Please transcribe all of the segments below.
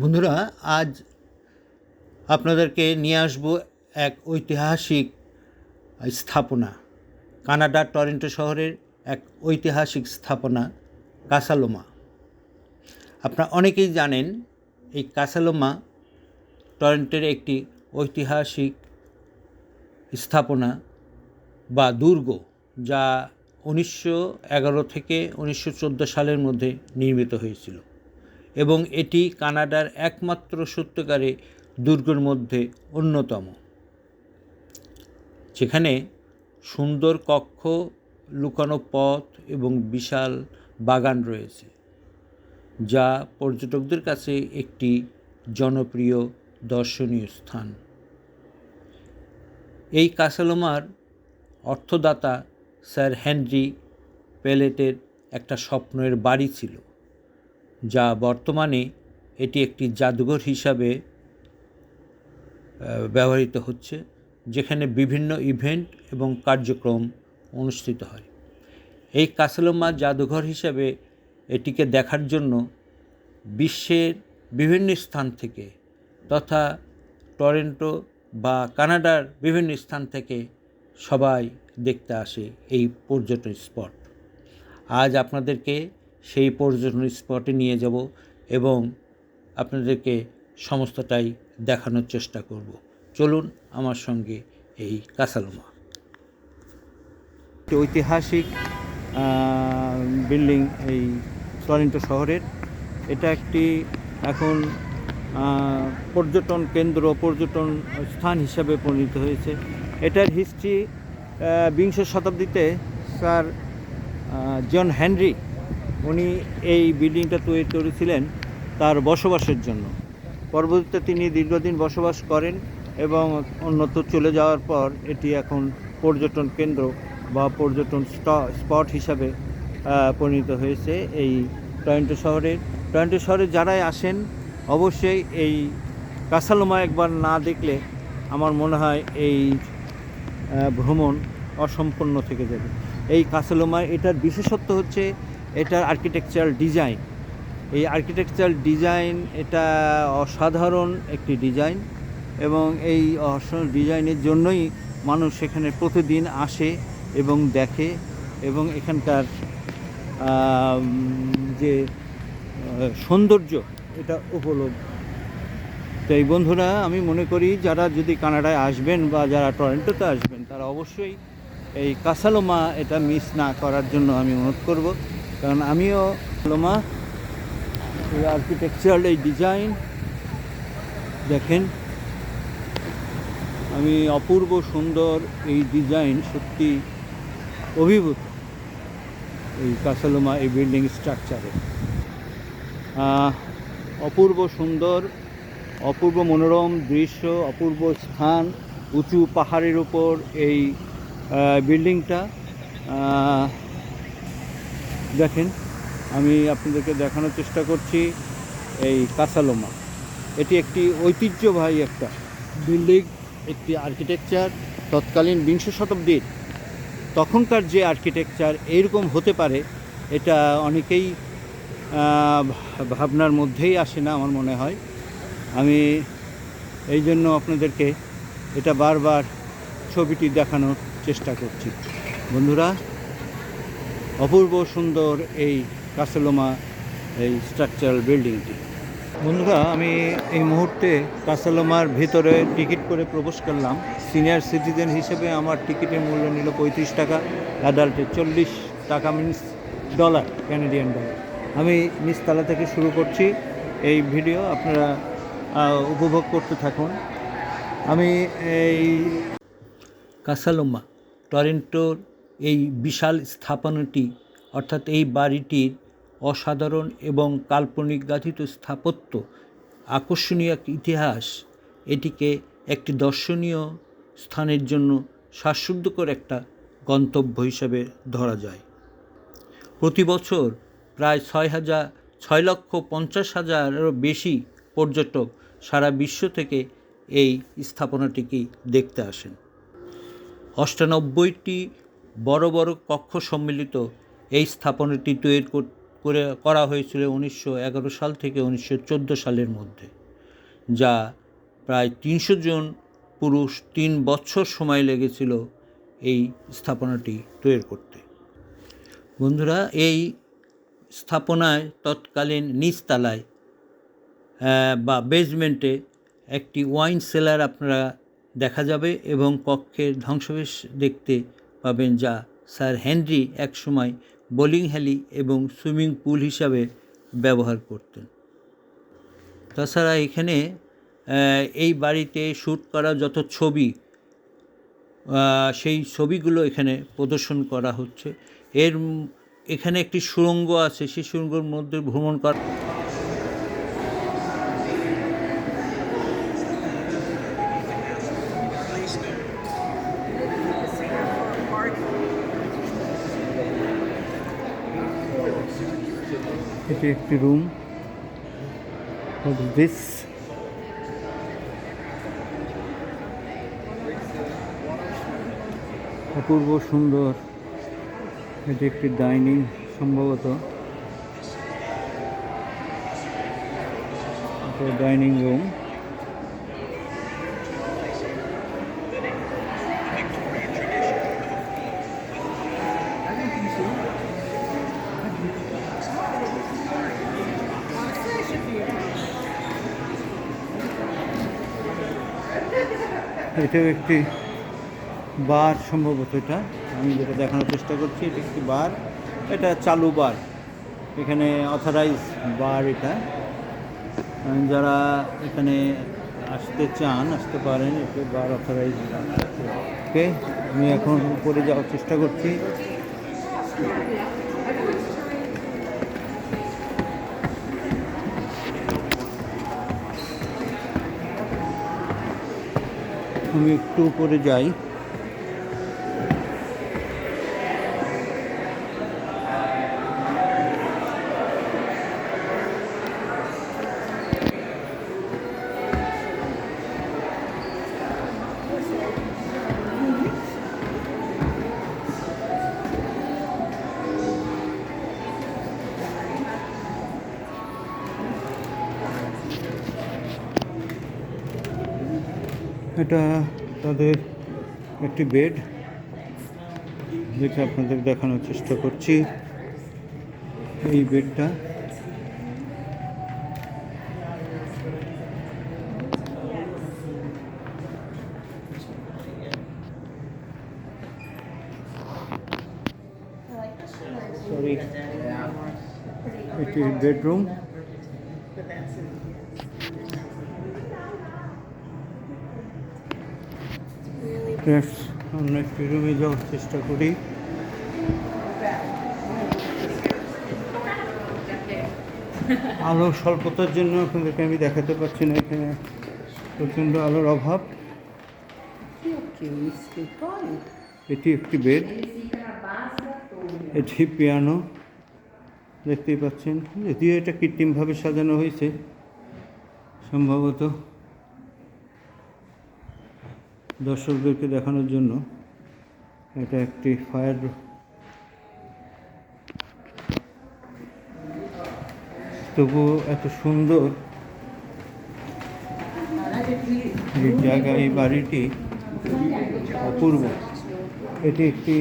বন্ধুরা, আজ আপনাদেরকে নিয়ে আসব এক ঐতিহাসিক স্থাপনা। কানাডার টরেন্টো শহরের এক ঐতিহাসিক স্থাপনা, কাসালোমা। আপনারা অনেকেই জানেন, এই কাসালোমা টরেন্টের একটি ঐতিহাসিক স্থাপনা বা দুর্গ, যা উনিশশো এগারো থেকে উনিশশো চোদ্দ সালের মধ্যে নির্মিত হয়েছিল। এবং এটি কানাডার একমাত্র সত্যিকারে দুর্গের মধ্যে অন্যতম। যেখানে সুন্দর কক্ষ, লুকানো পথ এবং বিশাল বাগান রয়েছে, যা পর্যটকদের কাছে একটি জনপ্রিয় দর্শনীয় স্থান। এই কাসালোমার অর্থদাতা স্যার হেনরি পেলেটের একটা স্বপ্নের বাড়ি ছিল। যা বর্তমানে এটি একটি জাদুঘর হিসাবে ব্যবহৃত হচ্ছে, যেখানে বিভিন্ন ইভেন্ট এবং কার্যক্রম অনুষ্ঠিত হয়। এই কাসলোমা জাদুঘর হিসাবে এটিকে দেখার জন্য বিশ্বের বিভিন্ন স্থান থেকে তথা টরেন্টো বা কানাডার বিভিন্ন স্থান থেকে সবাই দেখতে আসে এই পর্যটন স্পট। আজ আপনাদেরকে সেই পর্যটন স্পটে নিয়ে যাব এবং আপনাদেরকে সমস্তটাই দেখানোর চেষ্টা করব। চলুন আমার সঙ্গে এই কাসালমা ঐতিহাসিক বিল্ডিং এই টরেন্টো শহরের। এটা একটি এখন পর্যটন কেন্দ্র, পর্যটন স্থান হিসাবে পরিণত হয়েছে। এটার হিস্ট্রি বিংশ শতাব্দীতে স্যার জন হেনরি উনি এই বিল্ডিংটা তৈরি করেছিলেন তার বসবাসের জন্য। পরবর্তীতে তিনি দীর্ঘদিন বসবাস করেন এবং অন্যত্র চলে যাওয়ার পর এটি এখন পর্যটন কেন্দ্র বা পর্যটন স্পট হিসাবে পরিণত হয়েছে এই টরেন্টো শহরে। টরেন্টো শহরে যারাই আসেন, অবশ্যই এই কাসালোমা একবার না দেখলে আমার মনে হয় এই ভ্রমণ অসম্পূর্ণ থেকে যাবে। এই কাসালোমা এটার বিশেষত্ব হচ্ছে এটার আর্কিটেকচারাল ডিজাইন এই আর্কিটেকচারাল ডিজাইন এটা অসাধারণ একটি ডিজাইন এবং এই অসাধারণ ডিজাইনের জন্যই মানুষ সেখানে প্রতিদিন আসে এবং দেখে এবং এখানকার যে সৌন্দর্য এটা উপলব্ধ। তো এই বন্ধুরা, আমি মনে করি যারা যদি কানাডায় আসবেন বা যারা টরেন্টোতে আসবেন, তারা অবশ্যই এই কাসালোমা এটা মিস না করার জন্য আমি অনুরোধ করব। কারণ আমিও লোমা, এই আর্কিটেকচারাল এই ডিজাইন দেখেন। আমি অপূর্ব সুন্দর এই ডিজাইন সত্যি অভিভূত এই কাসালোমা এই বিল্ডিং স্ট্রাকচারে অপূর্ব সুন্দর, অপূর্ব মনোরম দৃশ্য, অপূর্ব স্থান, উঁচু পাহাড়ের উপর এই বিল্ডিংটা দেখেন, আমি আপনাদেরকে দেখানোর চেষ্টা করছি এই কাসালোমা এটি একটি ঐতিহ্যবাহী একটা বিল্ডিং, একটি আর্কিটেকচার, তৎকালীন বিংশ শতাব্দীর। তখনকার যে আর্কিটেকচার এইরকম হতে পারে, এটা অনেকেই ভাবনার মধ্যেই আসে না আমার মনে হয়। আমি এই জন্য আপনাদেরকে এটা বারবার ছবিটি দেখানোর চেষ্টা করছি। বন্ধুরা অপূর্ব সুন্দর এই কাসেলোমা এই স্ট্রাকচারাল বিল্ডিংটি বন্ধুরা, আমি এই মুহূর্তে কাসালোমার ভেতরে টিকিট করে প্রবেশ করলাম। সিনিয়র সিটিজেন হিসেবে আমার টিকিটের মূল্য নিল পঁয়ত্রিশ টাকা, অ্যাডাল্টে চল্লিশ টাকা মিনস ডলার ক্যানাডিয়ান ডলার আমি নিচতলা থেকে শুরু করছি এই ভিডিও, আপনারা উপভোগ করতে থাকুন। আমি এই কাসালোমা টরেন্টোর এই বিশাল স্থাপনাটি, অর্থাৎ এই বাড়িটির অসাধারণ এবং কাল্পনিক গাথিত স্থাপত্য, আকর্ষণীয় এক ইতিহাস, এটিকে একটি দর্শনীয় স্থানের জন্য শ্বাসরুদ্ধকর একটা গন্তব্য হিসেবে ধরা যায়। প্রতি বছর প্রায় ছয় হাজার, ছয় লক্ষ পঞ্চাশ হাজারেরও বেশি পর্যটক সারা বিশ্ব থেকে এই স্থাপনাটিকে দেখতে আসেন। অষ্টানব্বইটি বড় বড় কক্ষ সম্মিলিত এই স্থাপনাটি তৈরি কর- করে হয়েছিল উনিশশো এগারো সাল থেকে উনিশশো চোদ্দ সালের মধ্যে, যা প্রায় তিনশো জন পুরুষ তিন বছর সময় লেগেছিল এই স্থাপনাটি তৈরি করতে। বন্ধুরা, এই স্থাপনায় তৎকালীন নিচতলায় বা বেজমেন্টে একটি ওয়াইন সেলার আপনারা দেখা যাবে এবং কক্ষের ধ্বংসবেশ দেখতে পাবেন যা স্যার হেনরি একসময় বোলিং হ্যালি এবং সুইমিং পুল হিসাবে ব্যবহার করতেন। তাছাড়া এখানে এই বাড়িতে শ্যুট করা যত ছবি সেই ছবিগুলো এখানে প্রদর্শন করা হচ্ছে। এর এখানে একটি সুড়ঙ্গ আছে, সেই সুড়ঙ্গের মধ্যে ভ্রমণ করা এটি একটি রুম দিস অপূর্ব সুন্দর। এটি একটি ডাইনিং সম্ভবত। ডাইনিং রুম এটাও একটি বার সম্ভবত এটা। আমি যেটা দেখানোর চেষ্টা করছি, এটা একটি বার। এটা চালু বার। এখানে অথরাইজ বার এটা। যারা এখানে আসতে চান, আসতে পারেন, এটি বার অথরাইজ ওকে, আমি এখন উপরে যাওয়ার চেষ্টা করছি। আমি একটু উপরে যাই। এটা তাদের একটি বেড যেটা আপনাদের দেখানোর চেষ্টা করছি। এই বেডটা সরি এটি বেডরুম। অন্য একটি রুমে যাওয়ার চেষ্টা করি। আলো স্বল্পতার জন্য আপনাদেরকে আমি দেখাতে পারছি না এখানে। প্রচণ্ড আলোর অভাব। এটি একটি বেড এটি পিয়ানো দেখতেই পাচ্ছেন। যদিও এটা কৃত্রিমভাবে সাজানো হয়েছে, সম্ভবত। দর্শকদেরকে দেখানোর জন্য এটা একটি ফায়ার তবুও এত সুন্দর এই জায়গা এই বাড়িটি অপূর্ব। এটি একটি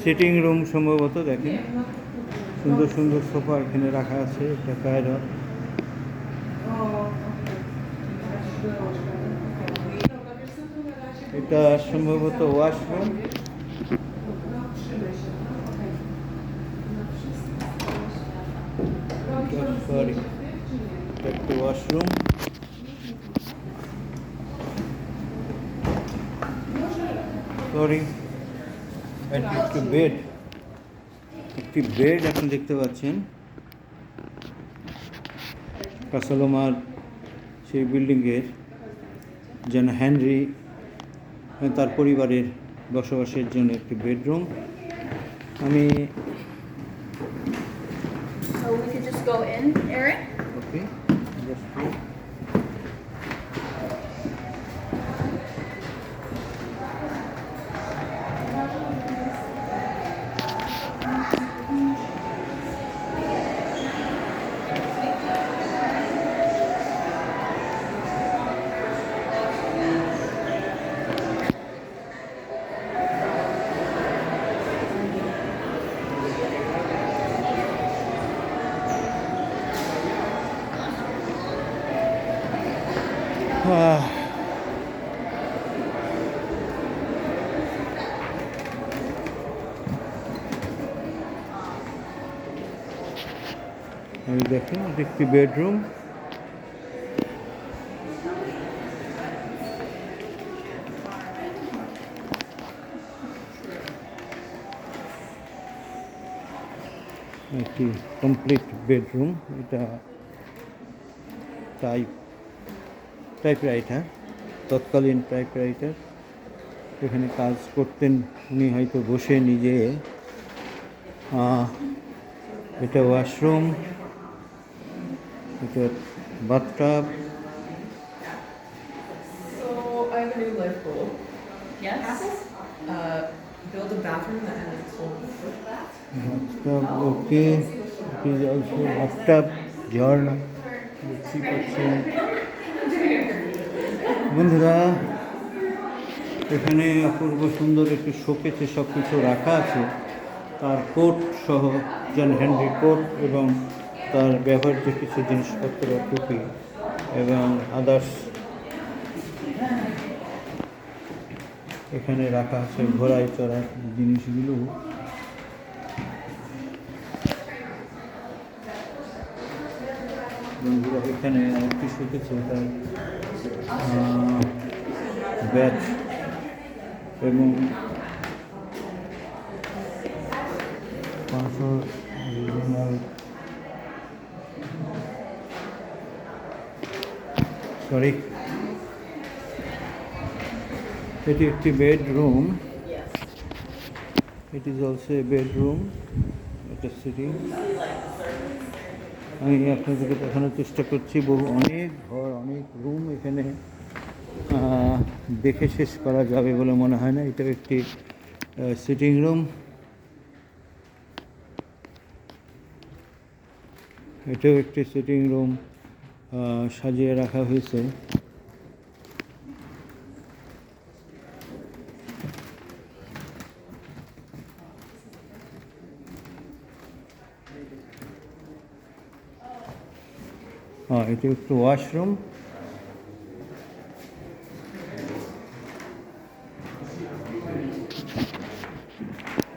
সিটিং রুম সম্ভবত, দেখেন। সুন্দর সুন্দর সোফা এখানে রাখা আছে, একটা ফায়ার এটা সম্ভবত ওয়াশরুম। সরি একটা ওয়াশরুম। সরি, এটি একটি বেড। একটি বেড আপনি দেখতে পাচ্ছেন। কাসালোমার সেই বিল্ডিংয়ের, যেন হেনরি তার পরিবারের বসবাসের জন্য একটি বেডরুম আমি So we could just go in, Eric? ওকে আহ, এই দেখেন একটি বেডরুম। একটি কমপ্লিট বেডরুম, এটা টাইপ টাইপরাইটার তৎকালীন টাইপরাইটার এখানে কাজ করতেন, উনি হয়তো বসে নিজে। এটা ওয়াশরুম এটা bathtub So I have a new life goal. Yes? Uh, build a bathroom that has its own foot bath. Bathtub okay it is also bathtub ঝর্ণা দেখতে পাচ্ছেন বন্ধুরা এখানে অপূর্ব সুন্দর একটি শোকেছে সব কিছু রাখা আছে তার কোট সহ জন হেনরি কোট এবং তার ব্যবহার্য কিছু জিনিসপত্র, টুপি এবং আদার্স এখানে রাখা আছে ঘোড়ায় চড়ার জিনিসগুলো। এখানে একটি শিখেছে তার ব্যাচ এবং পাঁচশো সরি। এটি একটি bedroom. It is also a bedroom এটা সিটিং আমি আপনাদেরকে দেখানোর চেষ্টা করছি, বহু অনেক ঘর, অনেক রুম এখানে দেখে শেষ করা যাবে বলে মনে হয় না। এটা একটি সিটিং রুম এটাও একটি সিটিং রুম সাজিয়ে রাখা হয়েছে। হ্যাঁ এটি একটু ওয়াশরুম।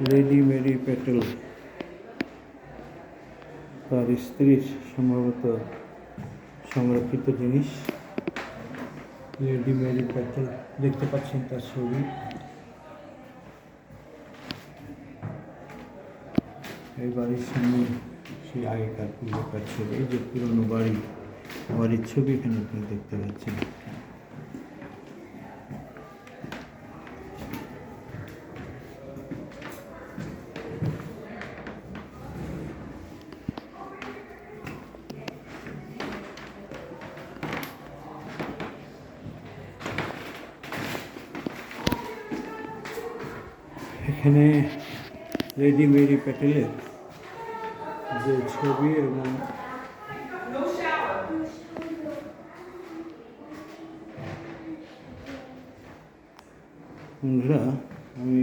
লেডি মেরি প্যাটেল তার স্ত্রীর সম্ভবত সংরক্ষিত জিনিস লেডি মেরি প্যাটেল দেখতে পাচ্ছেন তার ছবি এই বাড়ির সামনে সেই আগেকার পূর্বকার ছবি এই যে পুরনো বাড়ি, বাড়ির ছবি এখানে আপনি দেখতে পাচ্ছেন। এখানে লেডি মেরি প্যাটেলের যে ছবি এবং বন্ধুরা, আমি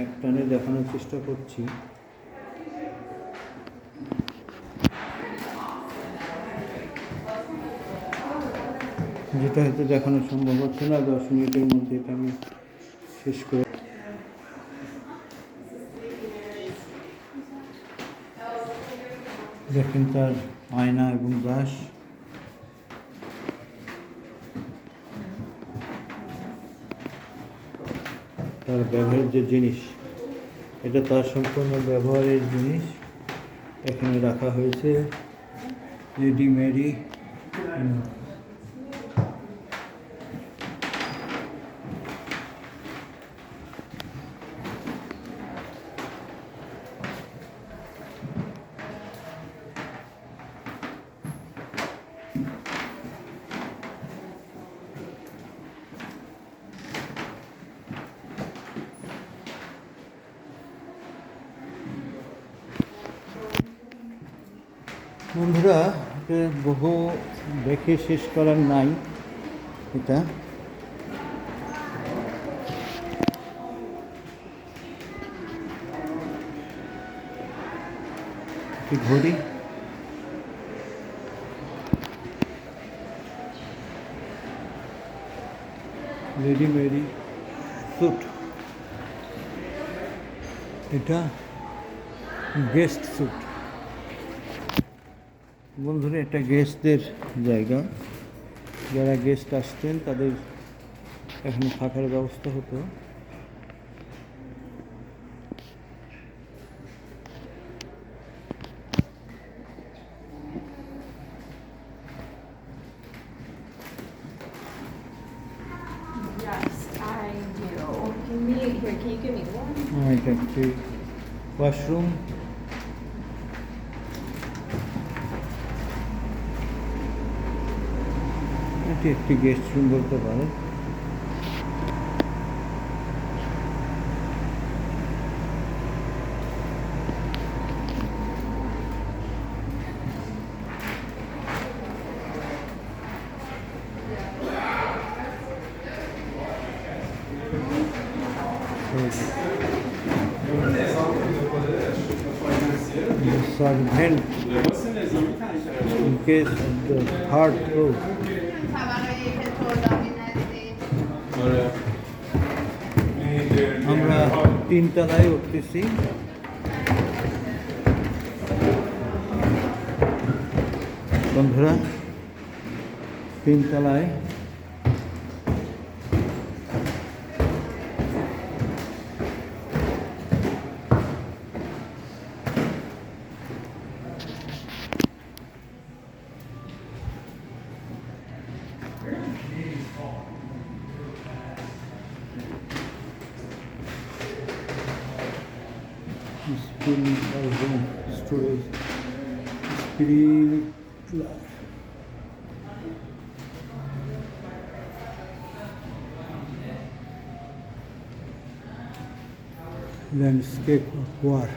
এক টানে দেখানোর চেষ্টা করছি। যেটা হয়তো দেখানো সম্ভব হচ্ছে না, দশ মিনিটের মধ্যে এটা আমি শেষ করে দেখেন তার আয়না এবং ব্রাশ তার ব্যবহারের যে জিনিস এটা তার সম্পূর্ণ ব্যবহারের জিনিস এখানে রাখা হয়েছে লেডি বন্ধুরা বহু দেখে শেষ করার নাই এটা। ঘড়ি। লেডি মেরি স্যুট এটা গেস্ট স্যুট বন্ধুরা একটা গেস্টদের জায়গা। যারা গেস্ট আসতেন তাদের এখানে থাকার ব্যবস্থা হতো। এটি একটি গেস্ট রুম বলতে পারে servant in case of the hard road. তিনতলায় উঠতেছি। বন্ধুরা তিনতলায় landscape of war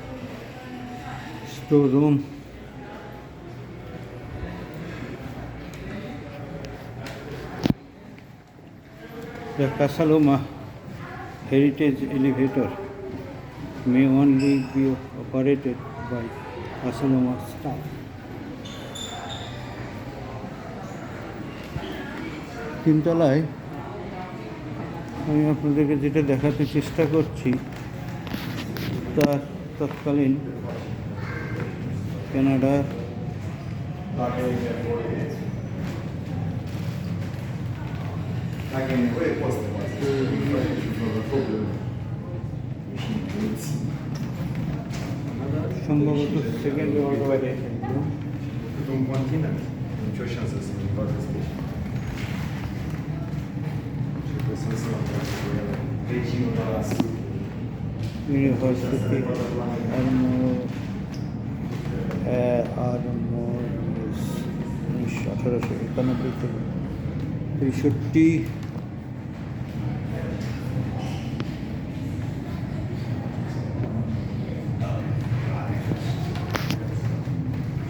store room the Casaloma heritage elevator may only be operated by Asanoma staff. তিনতলায় আমি আপনাদেরকে যেটা দেখাতে চেষ্টা করছি তার তৎকালীন কানাডার সম্ভবত সেকেন্ড ওয়ার্ল্ড ওয়ারে একদম Într-un continent. Nicio șansă să nu facă spus. Și că sunt să vecinul la sud. University আরমোর আরমোর উনিশশো আঠারোশো একানব্বই থেকে তেষট্টি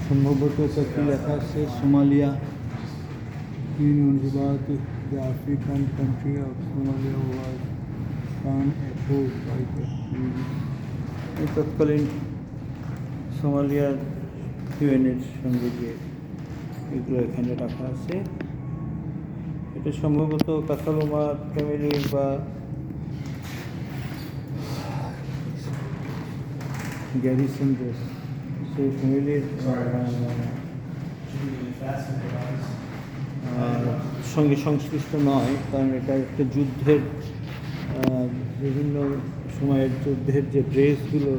সম্ভবত এটা কি লেখা আছে Somalia union রিবাত the African country of Somalia was found by এই তৎকালীন সোমালিয়ার ইউএনের সঙ্গে যে এগুলো এখানে রাখা আছে, এটা সম্ভবত কাসালোমা ফ্যামিলি বা গ্যারিসন ড্রেস সেই ফ্যামিলির সঙ্গে সংশ্লিষ্ট নয়, কারণ এটা একটা যুদ্ধের বিভিন্ন সময়ের যুদ্ধের যে ড্রেসগুলো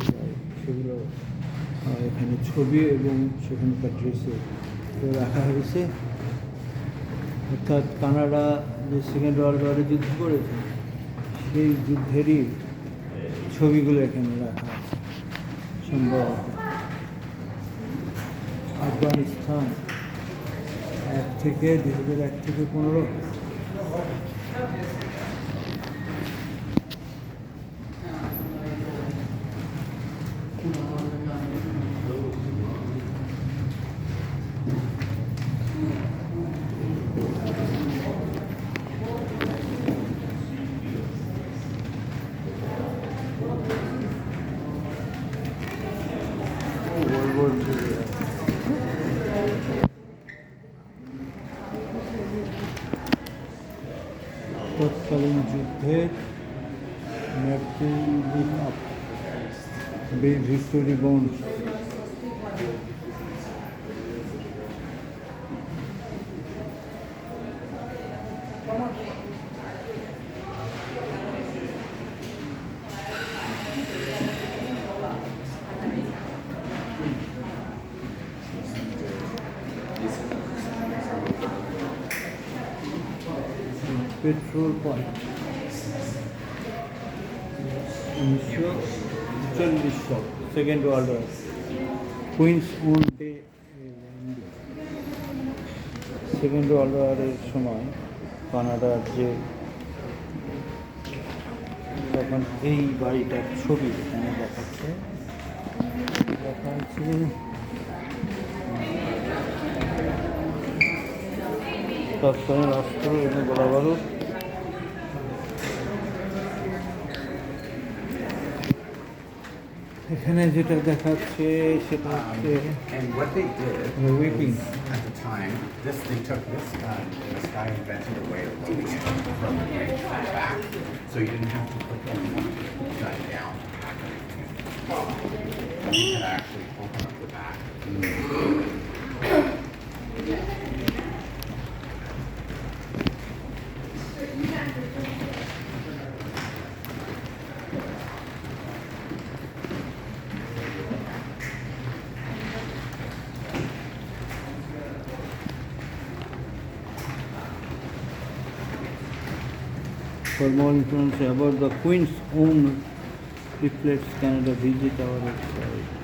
সেগুলো এখানে ছবি এবং সেখানকার ড্রেসে রাখা হয়েছে। অর্থাৎ কানাডা যে সেকেন্ড ওয়ার্ল্ড ওয়ারে যুদ্ধ করেছে, সেই যুদ্ধেরই ছবিগুলো এখানে রাখা সম্ভবত। আফগানিস্তান এক থেকে হাজার এক থেকে পনেরো story bones. Petrol point. চল্লিশ সাল second world war queen's own day second world ওয়ারের সময় কানাডার যে তখন এই বাড়িটার ছবি এখানে দেখাচ্ছে। দেখাচ্ছে তৎকালীন অস্ত্র এবং গোলাবারুদ এখানে যেটা দেখাচ্ছে সেটা হচ্ছে And what they did The whipping. was, at the time, this they took this gun, and this guy invented a way of loading it from the right to the back, so you didn't have to put the gun down. You could actually open up the back. For more information about the Queen's own leaflets, Canada, visit our website.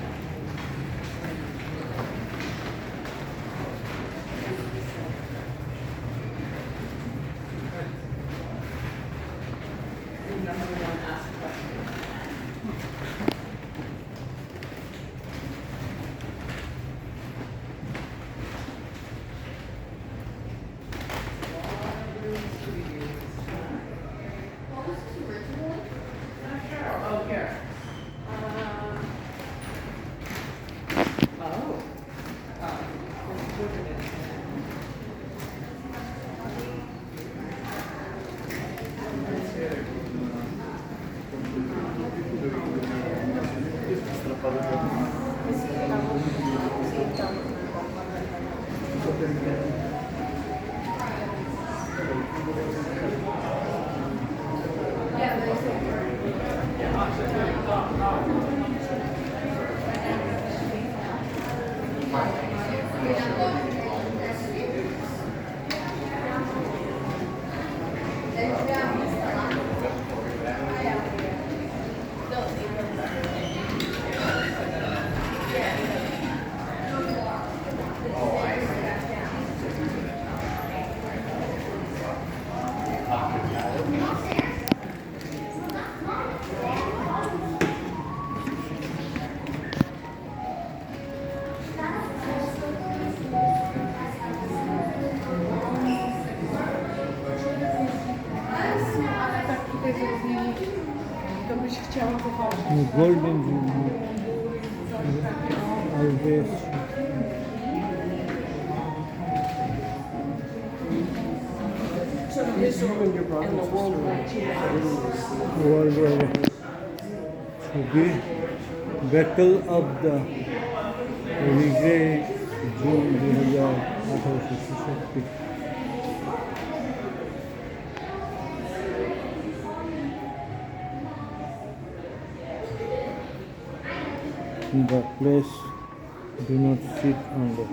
Pochodzić. Golden Jubilee. Always. And the World War II. World war ছবি battle of the regret June in the place. Do not sit on the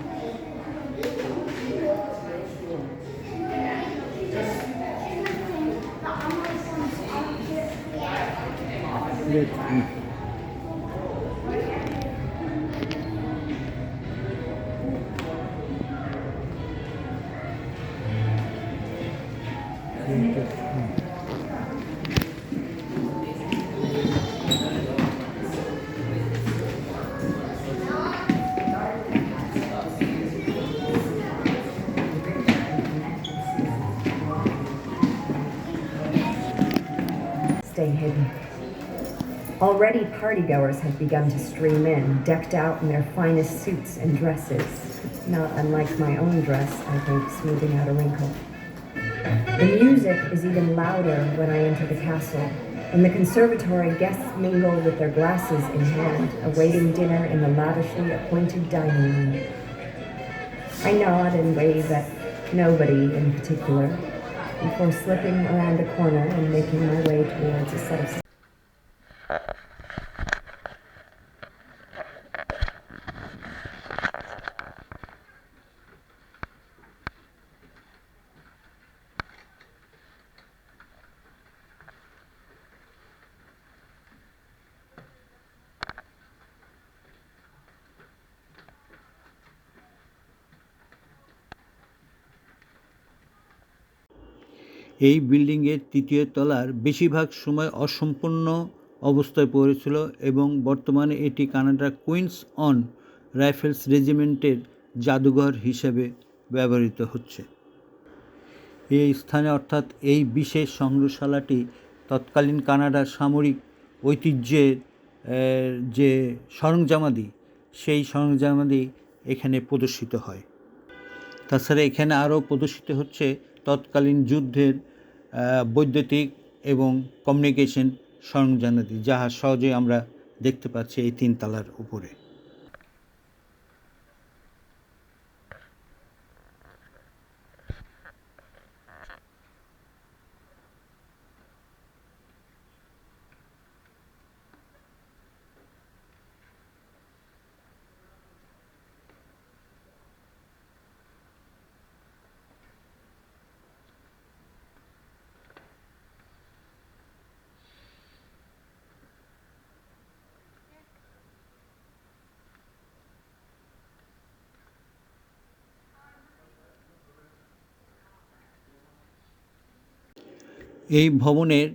partygoers had begun to stream in, decked out in their finest suits and dresses, not unlike my own dress, I think, smoothing out a wrinkle. The music is even louder when I enter the castle. In the conservatory, guests mingle with their glasses in hand, awaiting dinner in the lavishly appointed dining room. I nod and wave at nobody in particular before slipping around a corner and making my way towards a set of এই বিল্ডিংয়ের তৃতীয় তলার বেশিরভাগ সময় অসম্পূর্ণ অবস্থায় পড়েছিল এবং বর্তমানে এটি কানাডার কুইন্স অন রাইফেলস রেজিমেন্টের জাদুঘর হিসেবে ব্যবহৃত হচ্ছে। এই স্থানে অর্থাৎ এই বিশেষ সংগ্রহশালাটি তৎকালীন কানাডার সামরিক ঐতিহ্যের যে সরঞ্জামাদি, সেই সরঞ্জামাদি এখানে প্রদর্শিত হয়। তাছাড়া এখানে আরও প্রদর্শিত হচ্ছে তৎকালীন যুদ্ধের বৈদ্যুতিক এবং কমিউনিকেশন সরঞ্জামাদি যাহা সহজে আমরা দেখতে পাচ্ছি এই তিন তালার উপরে। এই ভবনের,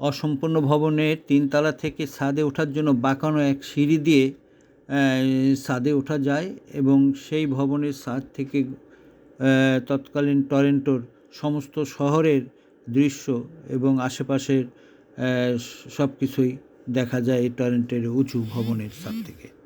অসম্পূর্ণ ভবনের তিনতলা থেকে ছাদে ওঠার জন্য বাঁকানো এক সিঁড়ি দিয়ে ছাদে ওঠা যায় এবং সেই ভবনের ছাদ থেকে তৎকালীন টরেন্টোর সমস্ত শহরের দৃশ্য এবং আশেপাশের সব কিছুই দেখা যায় এই টরেন্টের উঁচু ভবনের ছাদ থেকে।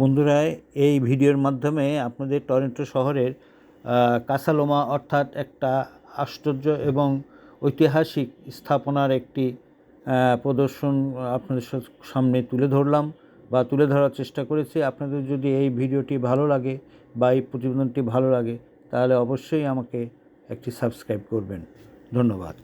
বন্ধুরা, এই ভিডিওর মাধ্যমে আপনাদের টরন্টো শহরের কাসালোমা অর্থাৎ একটা আশ্চর্য এবং ঐতিহাসিক স্থাপনার একটি প্রদর্শন আপনাদের সামনে তুলে ধরলাম বা তুলে ধরার চেষ্টা করেছি। আপনাদের যদি এই ভিডিওটি ভালো লাগে বা এই প্রতিবেদনটি ভালো লাগে, তাহলে অবশ্যই আমাকে একটি সাবস্ক্রাইব করবেন। ধন্যবাদ।